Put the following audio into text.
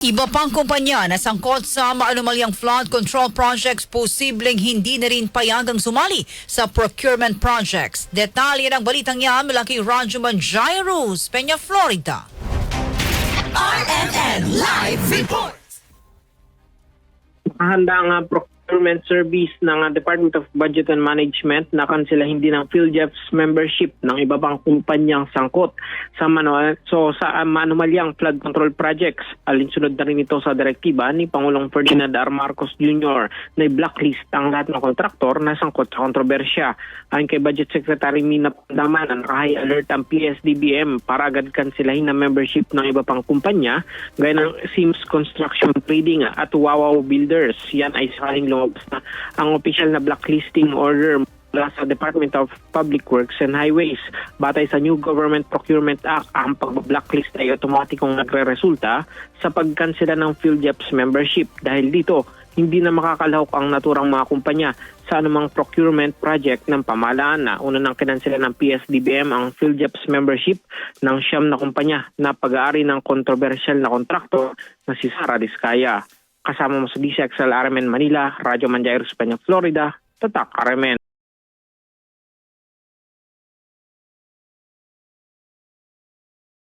Iba pang kumpanya na sangkot sa maanumalyang flood control projects posibleng hindi na rin payagang sumali sa procurement projects. Detalye ng balitang yan mula kay Rajuman Jairus, Peña, Florida. RNN Live Report. Nakahanda ang procurement service ng uh, Department of Budget and Management na kanselahin din ang PhilJeffs membership ng iba pang kumpanyang sangkot sa manual so sa uh, manumalyang flood control projects. Alinsunod na rin ito sa direktiba ni Pangulong Ferdinand R. Marcos Jr. na blacklist ang lahat ng kontraktor na sangkot sa kontrobersya. Ayon kay Budget Secretary Mina Pandaman, ang high alert ang PSDBM para agad kanselahin ang membership ng iba pang kumpanya gaya ng Sims Construction Trading at Wawaw Builders. Yan ay sakaling na ang official na blacklisting order mula sa Department of Public Works and Highways. Batay sa New Government Procurement Act, ang pag-blacklist ay otomatikong nagre-resulta sa pagkansela ng PhilJeps membership. Dahil dito, hindi na makakalahok ang naturang mga kumpanya sa anumang procurement project ng pamahalaan na una nang kinansela ng PSDBM ang PhilJeps membership ng siyam na kumpanya na pag-aari ng kontrobersyal na kontraktor na si Sara Diskaya. Kasama mo sa DCXL RMN Manila, Radyo Manjairos, Peña, Florida, Tatak RMN.